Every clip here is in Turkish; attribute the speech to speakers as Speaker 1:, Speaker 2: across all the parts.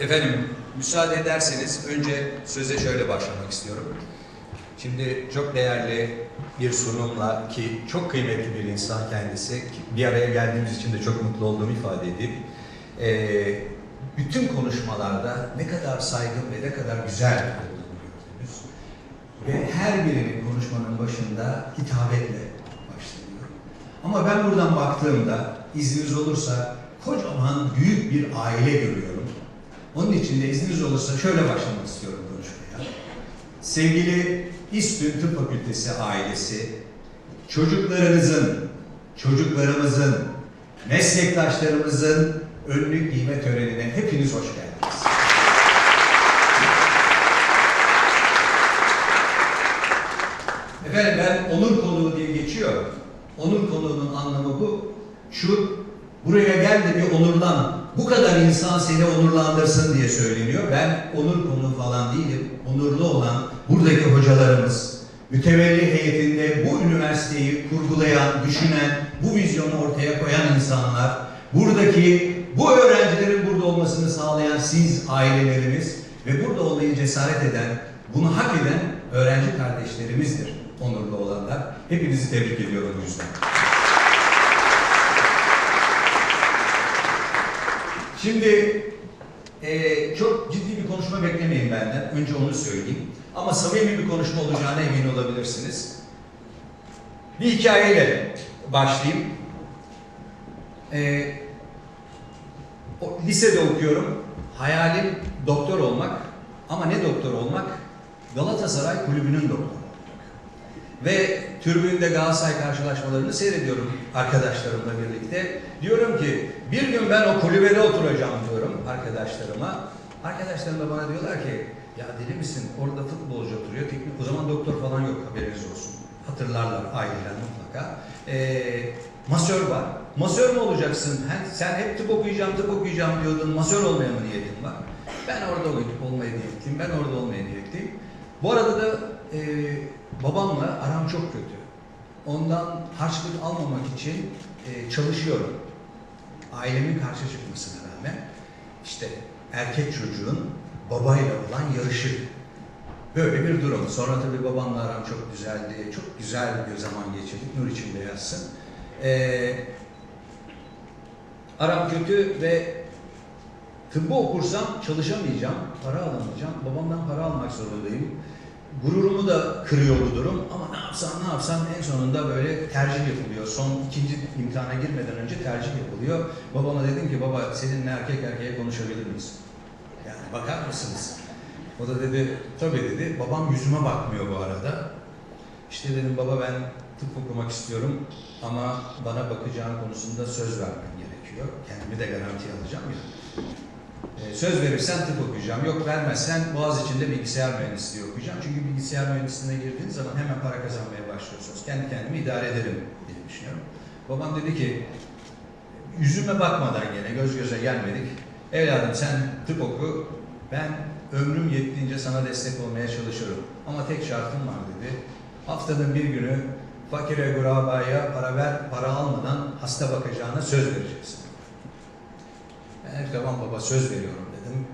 Speaker 1: Efendim, müsaade ederseniz önce söze şöyle başlamak istiyorum. Şimdi çok değerli bir sunumla ki çok kıymetli bir insan kendisi, bir araya geldiğimiz için de çok mutlu olduğumu ifade edip eee, bütün konuşmalarda ne kadar saygın ve ne kadar güzel olduğunu gördünüz. Ve her birinin konuşmanın başında hitabetle başlanıyor. Ama ben buradan baktığımda izniniz olursa kocaman büyük bir aile görüyorum. Onun için de izniniz olursa şöyle başlamak istiyorum konuşmaya. Sevgili İSTÜ Tıp Fakültesi ailesi, çocuklarınızın, çocuklarımızın, meslektaşlarımızın önlük giyme törenine hepiniz hoş geldiniz. Efendim ben onur konuğu diye geçiyor. Onur konuğunun anlamı bu. Şu buraya gel de bir onurlan. Bu kadar insan seni onurlandırsın diye söyleniyor. Ben onur konuğu falan değilim. Onurlu olan buradaki hocalarımız, mütevelli heyetinde bu üniversiteyi kurgulayan, düşünen, bu vizyonu ortaya koyan insanlar, buradaki bu öğrencilerin burada olmasını sağlayan siz ailelerimiz ve burada olmayı cesaret eden, bunu hak eden öğrenci kardeşlerimizdir onurlu olanlar. Hepinizi tebrik ediyorum bu yüzden. Şimdi eee, çok ciddi bir konuşma beklemeyin benden. Önce onu söyleyeyim. Ama samimi bir konuşma olacağına emin olabilirsiniz. Bir hikayeyle başlayayım. Eee, o, lisede okuyorum. Hayalim doktor olmak. Ama ne doktor olmak? Galatasaray kulübünün doktoru olmak. Ve tribünde Galatasaray karşılaşmalarını seyrediyorum arkadaşlarımla birlikte. Diyorum ki bir gün ben o kulübede oturacağım diyorum arkadaşlarıma. Arkadaşlarım da bana diyorlar ki ya deli misin orada futbolcu oturuyor teknik o zaman doktor falan yok haberiniz olsun. Hatırlarlar aileler mutlaka. Ee, masör var. Masör mü olacaksın? He- Sen hep tıp okuyacağım, tıp okuyacağım diyordun. Masör olmaya mı niyetin var? Ben orada ol- olmaya niyetliyim. Ben orada olmaya niyetliyim. Bu arada da e, babamla aram çok kötü. Ondan harçlık almamak için e, çalışıyorum. Ailemin karşı çıkmasına rağmen işte erkek çocuğun babayla olan yarışı. Böyle bir durum. Sonra tabii babamla aram çok güzeldi. Çok güzel bir zaman geçirdik. Nur içinde yatsın. Ee, aram kötü ve tıbbı okursam çalışamayacağım, para alamayacağım. Babamdan para almak zorundayım. Gururumu da kırıyor bu durum ama ne yapsam ne yapsam en sonunda böyle tercih yapılıyor. Son ikinci imtihana girmeden önce tercih yapılıyor. Babama dedim ki baba seninle erkek erkeğe konuşabilir miyiz? Yani bakar mısınız? O da dedi tabii dedi. Babam yüzüme bakmıyor bu arada. İşte dedim baba ben tıp okumak istiyorum ama bana bakacağın konusunda söz vermen gerekiyor. Kendimi de garantiye alacağım ya. Ee, söz verirsen tıp okuyacağım. Yok vermezsen Boğaziçi'nde bilgisayar mühendisliği okuyacağım. Çünkü bilgisayar mühendisliğine girdiğiniz zaman hemen para kazanmaya başlıyorsunuz. Kendi kendimi idare ederim diye düşünüyorum. Babam dedi ki yüzüme bakmadan gene göz göze gelmedik. Evladım sen tıp oku. Ben ömrüm yettiğince sana destek olmaya çalışırım. Ama tek şartım var dedi. Haftanın bir günü fakire gurabaya para ver, para almadan hasta bakacağına söz vereceksin. Tamam baba söz veriyorum dedim.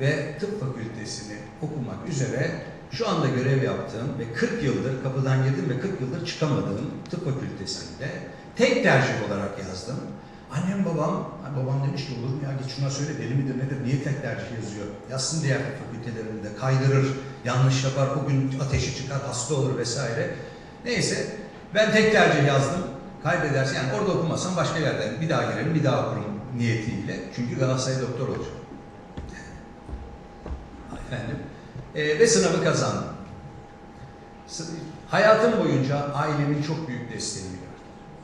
Speaker 1: Ve tıp fakültesini okumak üzere şu anda görev yaptığım ve 40 yıldır kapıdan girdim ve 40 yıldır çıkamadığım tıp fakültesinde tek tercih olarak yazdım. Annem babam, "Ay babam demiş ki olur mu ya git şuna söyle deli midir nedir niye tek tercih yazıyor? Yazsın diğer fakültelerinde kaydırır, yanlış yapar, o gün ateşi çıkar, hasta olur vesaire. Neyse ben tek tercih yazdım. Kaybedersin yani orada okumazsam başka yerden bir daha girerim bir daha okurum niyetiyle. Çünkü Galatasaray doktor olacak. Efendim. Ee, ve sınavı kazandım. Hayatım boyunca ailemin çok büyük desteğini gördüm.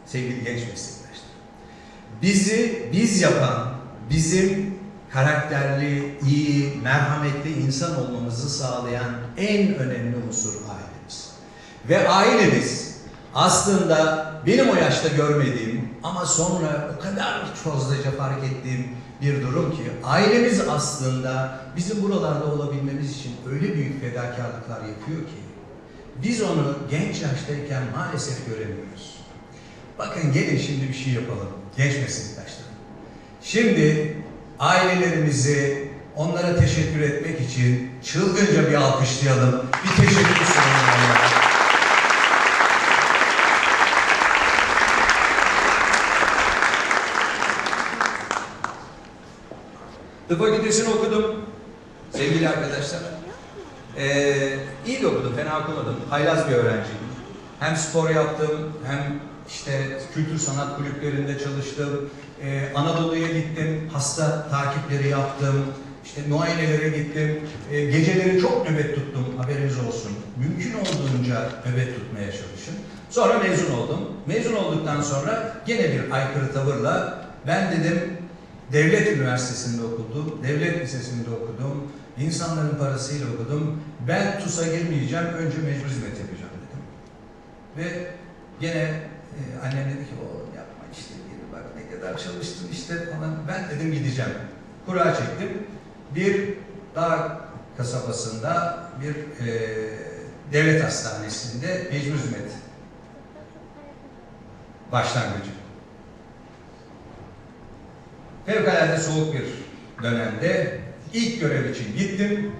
Speaker 1: Sevgili genç meslektaşlar. Bizi biz yapan, bizim karakterli, iyi, merhametli insan olmamızı sağlayan en önemli unsur ailemiz. Ve ailemiz aslında benim o yaşta görmediğim ama sonra o kadar fazlaca fark ettiğim bir durum ki ailemiz aslında bizim buralarda olabilmemiz için öyle büyük fedakarlıklar yapıyor ki biz onu genç yaştayken maalesef göremiyoruz. Bakın gelin şimdi bir şey yapalım genç meslektaşlarım. Şimdi ailelerimizi Onlara teşekkür etmek için çılgınca bir alkışlayalım. Bir teşekkür sunalım onlara. Tıp fakültesini okudum. Sevgili arkadaşlar. Ee, iyi de okudum, fena okumadım. Haylaz bir öğrenciydim. Hem spor yaptım, hem işte kültür sanat kulüplerinde çalıştım. Ee, Anadolu'ya gittim, hasta takipleri yaptım. İşte muayenelere gittim. Ee, geceleri çok nöbet tuttum, haberiniz olsun. Mümkün olduğunca nöbet tutmaya çalışın. Sonra mezun oldum. Mezun olduktan sonra gene bir aykırı tavırla ben dedim Devlet Üniversitesi'nde okudum, devlet lisesinde okudum, insanların parasıyla okudum. Ben TUS'a girmeyeceğim, önce mecbur hizmet yapacağım dedim. Ve gene e, annem dedi ki oğlum yapma işte geri bak ne kadar çalıştın işte falan. Ben dedim gideceğim. Kura çektim. Bir dağ kasabasında bir e, devlet hastanesinde mecbur hizmet başlangıcı. Fevkalade soğuk bir dönemde ilk görev için gittim.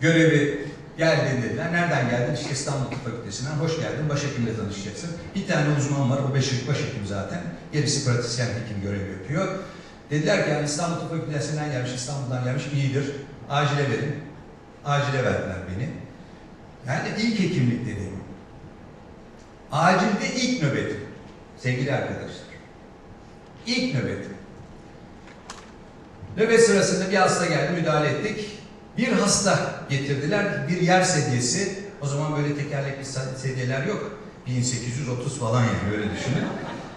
Speaker 1: Görevi geldin dediler. Nereden geldin? İşte İstanbul Tıp Fakültesinden. Hoş geldin. Başhekimle tanışacaksın. Bir tane uzman var. O beş, başhekim zaten. Gerisi pratisyen hekim görevi yapıyor. Dediler ki yani İstanbul Tıp Fakültesinden gelmiş, İstanbul'dan gelmiş iyidir. Acile verin. Acile verdiler beni. Yani ilk hekimlik dediğim. Acilde ilk nöbetim. Sevgili arkadaşlar. İlk nöbetim. Nöbet sırasında bir hasta geldi, müdahale ettik. Bir hasta getirdiler, bir yer sedyesi. O zaman böyle tekerlekli sedyeler yok. 1830 falan yani öyle düşünün.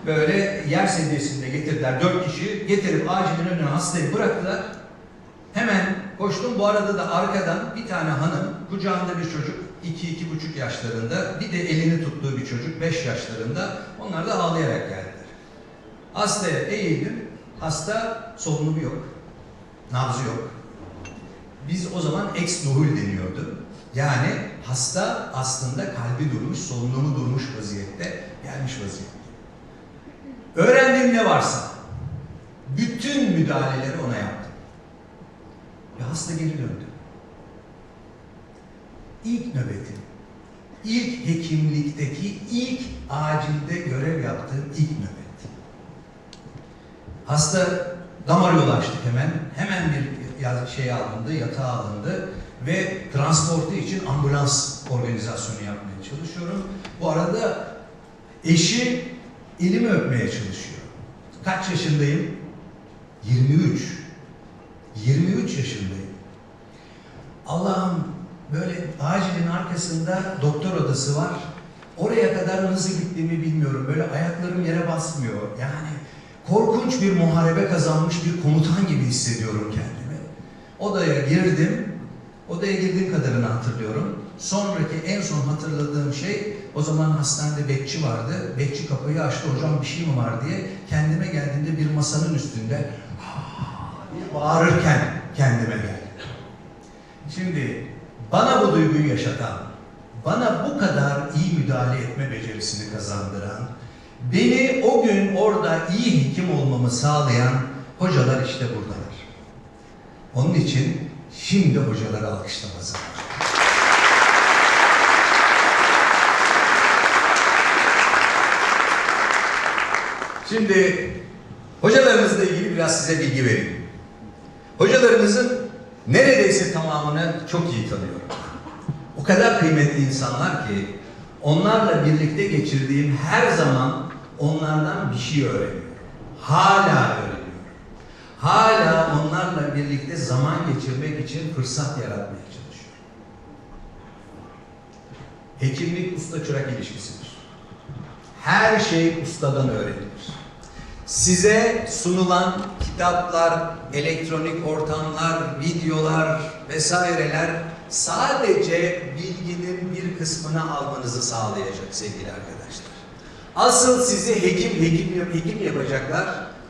Speaker 1: Böyle yer sedyesinde getirdiler dört kişi. Getirip acilin önüne hastayı bıraktılar. Hemen koştum. Bu arada da arkadan bir tane hanım, kucağında bir çocuk, iki iki buçuk yaşlarında, bir de elini tuttuğu bir çocuk, beş yaşlarında. Onlar da ağlayarak geldiler. Hastaya eğildim. Hasta solunumu yok. Nabzı yok. Biz o zaman ex nuhul deniyordu. Yani hasta aslında kalbi durmuş, solunumu durmuş vaziyette, gelmiş vaziyette. Öğrendiğim ne varsa bütün müdahaleleri ona yaptım. Ve hasta geri döndü. İlk nöbetim, ilk hekimlikteki ilk acilde görev yaptığım ilk nöbet. Hasta damar yolu açtık hemen. Hemen bir şey alındı, yatağa alındı ve transportu için ambulans organizasyonu yapmaya çalışıyorum. Bu arada eşi elimi öpmeye çalışıyor. Kaç yaşındayım? 23. 23 yaşındayım. Allah'ım böyle acilin arkasında doktor odası var. Oraya kadar nasıl gittiğimi bilmiyorum. Böyle ayaklarım yere basmıyor. Yani korkunç bir muharebe kazanmış bir komutan gibi hissediyorum kendimi. Odaya girdim. Odaya girdiğim kadarını hatırlıyorum. Sonraki en son hatırladığım şey o zaman hastanede bekçi vardı. Bekçi kapıyı açtı hocam bir şey mi var diye. Kendime geldiğimde bir masanın üstünde bağırırken kendime geldim. Şimdi bana bu duyguyu yaşatan, bana bu kadar iyi müdahale etme becerisini kazandıran, beni o gün orada iyi hekim olmamı sağlayan hocalar işte buradalar. Onun için şimdi hocaları alkışlama zamanı. Şimdi hocalarımızla ilgili biraz size bilgi vereyim. Hocalarımızın neredeyse tamamını çok iyi tanıyorum. O kadar kıymetli insanlar ki onlarla birlikte geçirdiğim her zaman onlardan bir şey öğreniyorum. Hala öğreniyorum. Hala onlarla birlikte zaman geçirmek için fırsat yaratmaya çalışıyorum. Hekimlik usta çırak ilişkisidir. Her şey ustadan öğrenilir. Size sunulan kitaplar, elektronik ortamlar, videolar vesaireler sadece bilginin bir kısmını almanızı sağlayacak sevgili arkadaşlar. Asıl sizi hekim hekim hekim yapacaklar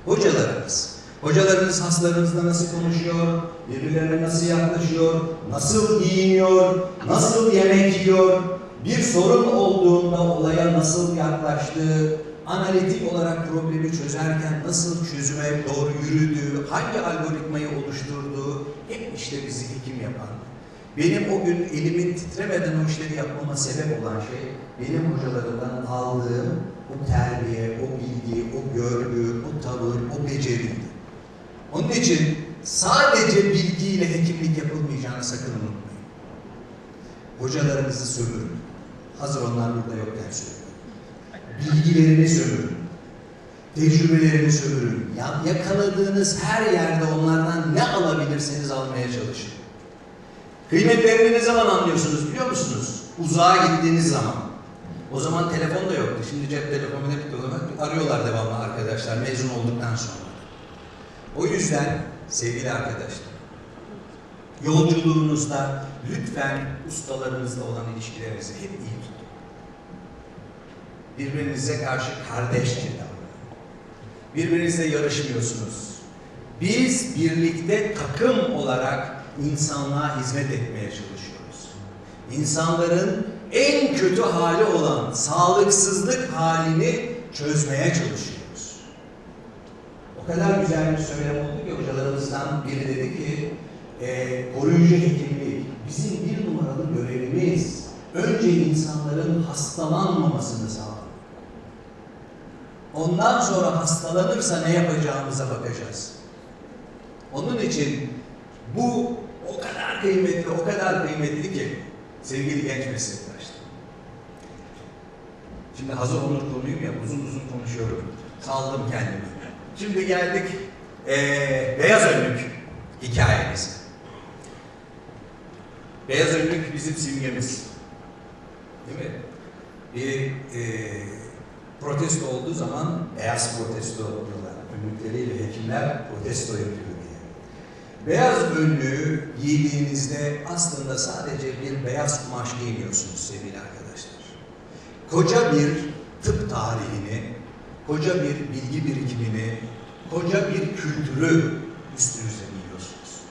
Speaker 1: hocalarınız. Hocalarınız hastalarınızla nasıl konuşuyor, birbirlerine nasıl yaklaşıyor, nasıl giyiniyor, nasıl yemek yiyor, bir sorun olduğunda olaya nasıl yaklaştığı, analitik olarak problemi çözerken nasıl çözüme doğru yürüdüğü, hangi algoritmayı oluşturduğu, işte bizi hekim yapan, benim o gün elimin titremeden o işleri yapmama sebep olan şey, benim hocalarımdan aldığım o terbiye, o bilgi, o görgü, o tavır, o beceriydi. Onun için sadece bilgiyle hekimlik yapılmayacağını sakın unutmayın. Hocalarınızı sömürün. Hazır onlar burada yokken söylüyorum. Bilgilerini sömürün. Tecrübelerini sömürün. Ya, yakaladığınız her yerde onlardan ne alabilirseniz almaya çalışın. Kıymetlerini ne zaman anlıyorsunuz biliyor musunuz? Uzağa gittiğiniz zaman. O zaman telefon da yoktu. Şimdi cep telefonu hep dolu. Arıyorlar devamlı arkadaşlar mezun olduktan sonra. O yüzden sevgili arkadaşlar, yolculuğunuzda lütfen ustalarınızla olan ilişkilerinizi hep iyi tutun. Birbirinize karşı kardeşçe davranın. Birbirinizle yarışmıyorsunuz. Biz birlikte takım olarak insanlığa hizmet etmeye çalışıyoruz. İnsanların en kötü hali olan sağlıksızlık halini çözmeye çalışıyoruz. O kadar güzel bir söylem oldu ki hocalarımızdan biri dedi ki e, koruyucu hekimlik bizim bir numaralı görevimiz. Önce insanların hastalanmamasını sağlamak. Ondan sonra hastalanırsa ne yapacağımıza bakacağız. Onun için bu kıymetli, o kadar kıymetli ki sevgili genç meslektaşlar. Şimdi hazır onur konuyum ya uzun uzun konuşuyorum. Saldım kendimi. Şimdi geldik eee, beyaz önlük hikayemize. Beyaz önlük bizim simgemiz. Değil mi? Bir eee, protesto olduğu zaman beyaz protesto diyorlar. Önlükleriyle hekimler protesto yapıyor. Beyaz önlüğü giydiğinizde aslında sadece bir beyaz kumaş giymiyorsunuz sevgili arkadaşlar. Koca bir tıp tarihini, koca bir bilgi birikimini, koca bir kültürü üstünüze giyiyorsunuz.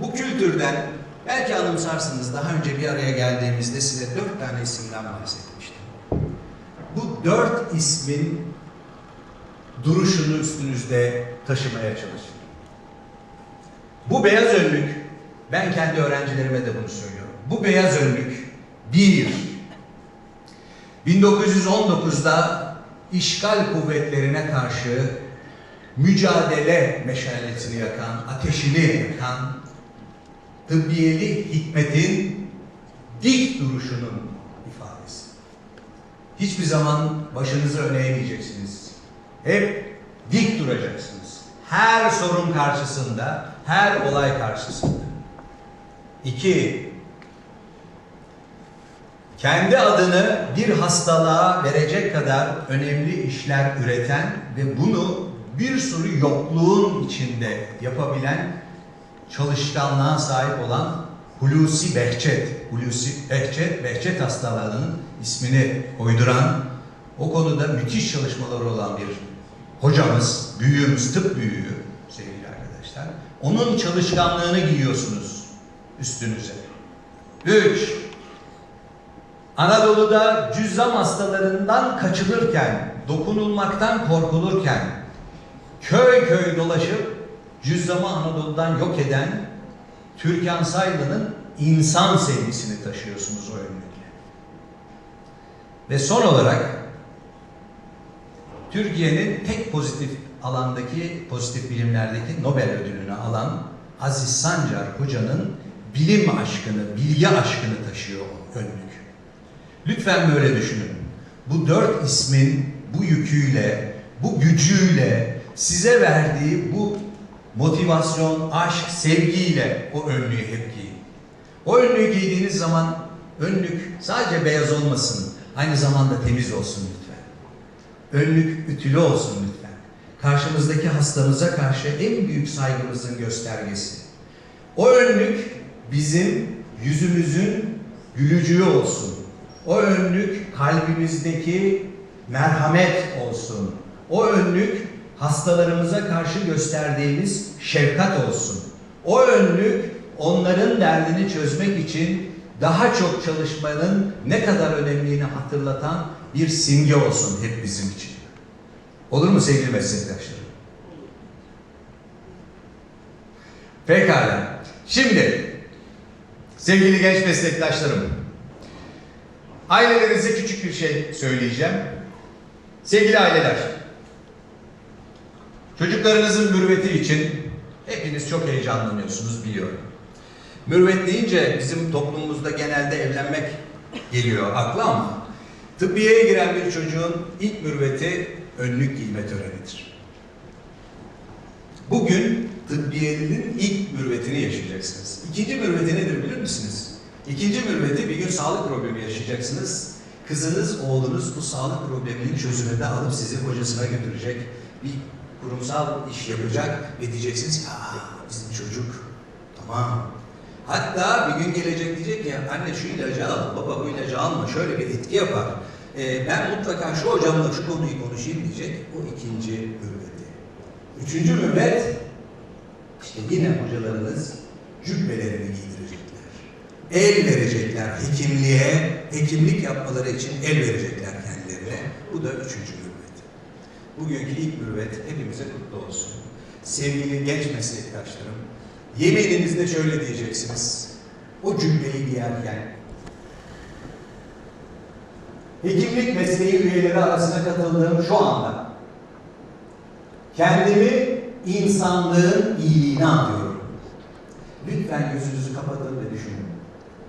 Speaker 1: Bu kültürden belki anımsarsınız daha önce bir araya geldiğimizde size dört tane isimden bahsetmiştim. Bu dört ismin duruşunu üstünüzde taşımaya çalışın. Bu beyaz önlük, ben kendi öğrencilerime de bunu söylüyorum. Bu beyaz önlük bir, 1919'da işgal kuvvetlerine karşı mücadele meşalesini yakan, ateşini yakan tıbbiyeli hikmetin dik duruşunun ifadesi. Hiçbir zaman başınızı öne eğmeyeceksiniz. Hep dik duracaksınız. Her sorun karşısında, her olay karşısında. İki, kendi adını bir hastalığa verecek kadar önemli işler üreten ve bunu bir sürü yokluğun içinde yapabilen çalışkanlığa sahip olan Hulusi Behçet, Hulusi Behçet, Behçet hastalığının ismini koyduran, o konuda müthiş çalışmaları olan bir hocamız, büyüğümüz, tıp büyüğü sevgili arkadaşlar. Onun çalışkanlığını giyiyorsunuz üstünüze. Üç, Anadolu'da cüzzam hastalarından kaçılırken, dokunulmaktan korkulurken, köy köy dolaşıp cüzzamı Anadolu'dan yok eden Türkan Saylı'nın insan sevgisini taşıyorsunuz o önlükle. Ve son olarak Türkiye'nin tek pozitif alandaki, pozitif bilimlerdeki Nobel ödülünü alan Aziz Sancar Hoca'nın bilim aşkını, bilgi aşkını taşıyor o önlük. Lütfen böyle düşünün. Bu dört ismin bu yüküyle, bu gücüyle size verdiği bu motivasyon, aşk, sevgiyle o önlüğü hep giyin. O önlüğü giydiğiniz zaman önlük sadece beyaz olmasın, aynı zamanda temiz olsun lütfen. Önlük ütülü olsun lütfen. Karşımızdaki hastamıza karşı en büyük saygımızın göstergesi. O önlük bizim yüzümüzün gülücüğü olsun. O önlük kalbimizdeki merhamet olsun. O önlük hastalarımıza karşı gösterdiğimiz şefkat olsun. O önlük onların derdini çözmek için daha çok çalışmanın ne kadar önemliğini hatırlatan bir simge olsun hep bizim için. Olur mu sevgili meslektaşlarım? Pekala. Şimdi sevgili genç meslektaşlarım ailelerinize küçük bir şey söyleyeceğim. Sevgili aileler çocuklarınızın mürüvveti için hepiniz çok heyecanlanıyorsunuz biliyorum. Mürüvvet deyince bizim toplumumuzda genelde evlenmek geliyor akla ama tıbbiyeye giren bir çocuğun ilk mürüvveti önlük giyme törenidir. Bugün tıbbiyelinin ilk mürüvvetini yaşayacaksınız. İkinci mürüvveti nedir bilir misiniz? İkinci mürüvveti bir gün sağlık problemi yaşayacaksınız. Kızınız, oğlunuz bu sağlık probleminin çözümünde alıp sizi hocasına götürecek. Bir kurumsal iş yapacak ve diyeceksiniz ki bizim çocuk tamam. Hatta bir gün gelecek diyecek ki anne şu ilacı al, baba bu ilacı alma şöyle bir etki yapar. Ee, ben mutlaka şu hocamla şu konuyu konuşayım diyecek. O ikinci mürüvveti. Üçüncü mürvet, işte yine hocalarınız cübbelerini giydirecekler. El verecekler hekimliğe, hekimlik yapmaları için el verecekler kendilerine. Bu da üçüncü mürvet. Bugünkü ilk mürvet hepimize kutlu olsun. Sevgili genç meslektaşlarım, yemininizde şöyle diyeceksiniz. O cübbeyi giyerken hekimlik mesleği üyeleri arasına katıldığım şu anda Kendimi insanlığın iyiliğine adıyorum. Lütfen gözünüzü kapatın ve düşünün.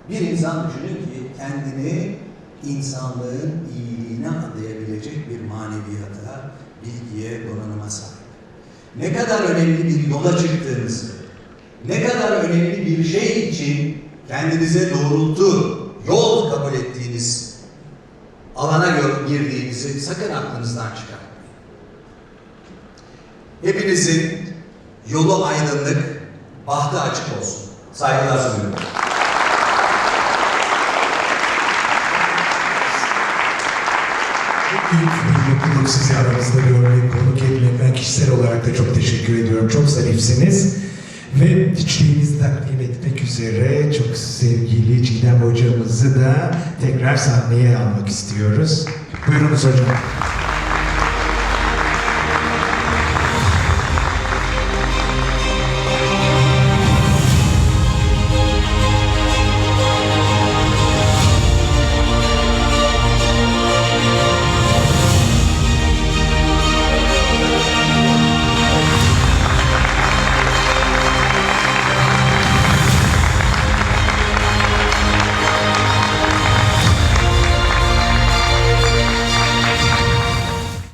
Speaker 1: Bir insan düşünün ki kendini insanlığın iyiliğine adayabilecek bir maneviyata, bilgiye, donanıma sahip. Ne kadar önemli bir yola çıktığınızı, ne kadar önemli bir şey için kendinize doğrultu, yol kabul ettiğiniz alana girdiğinizi sakın aklınızdan çıkarmayın. Hepinizin yolu aydınlık, bahtı açık olsun. Saygılar sunuyorum.
Speaker 2: Büyük bir mutluluk sizi aramızda görmek, konuk etmek. Ben kişisel olarak da çok teşekkür ediyorum. Çok zarifsiniz. Ve içtiğimizi takdim etmek üzere çok sevgili Çiğdem hocamızı da tekrar sahneye almak istiyoruz. Buyurunuz hocam.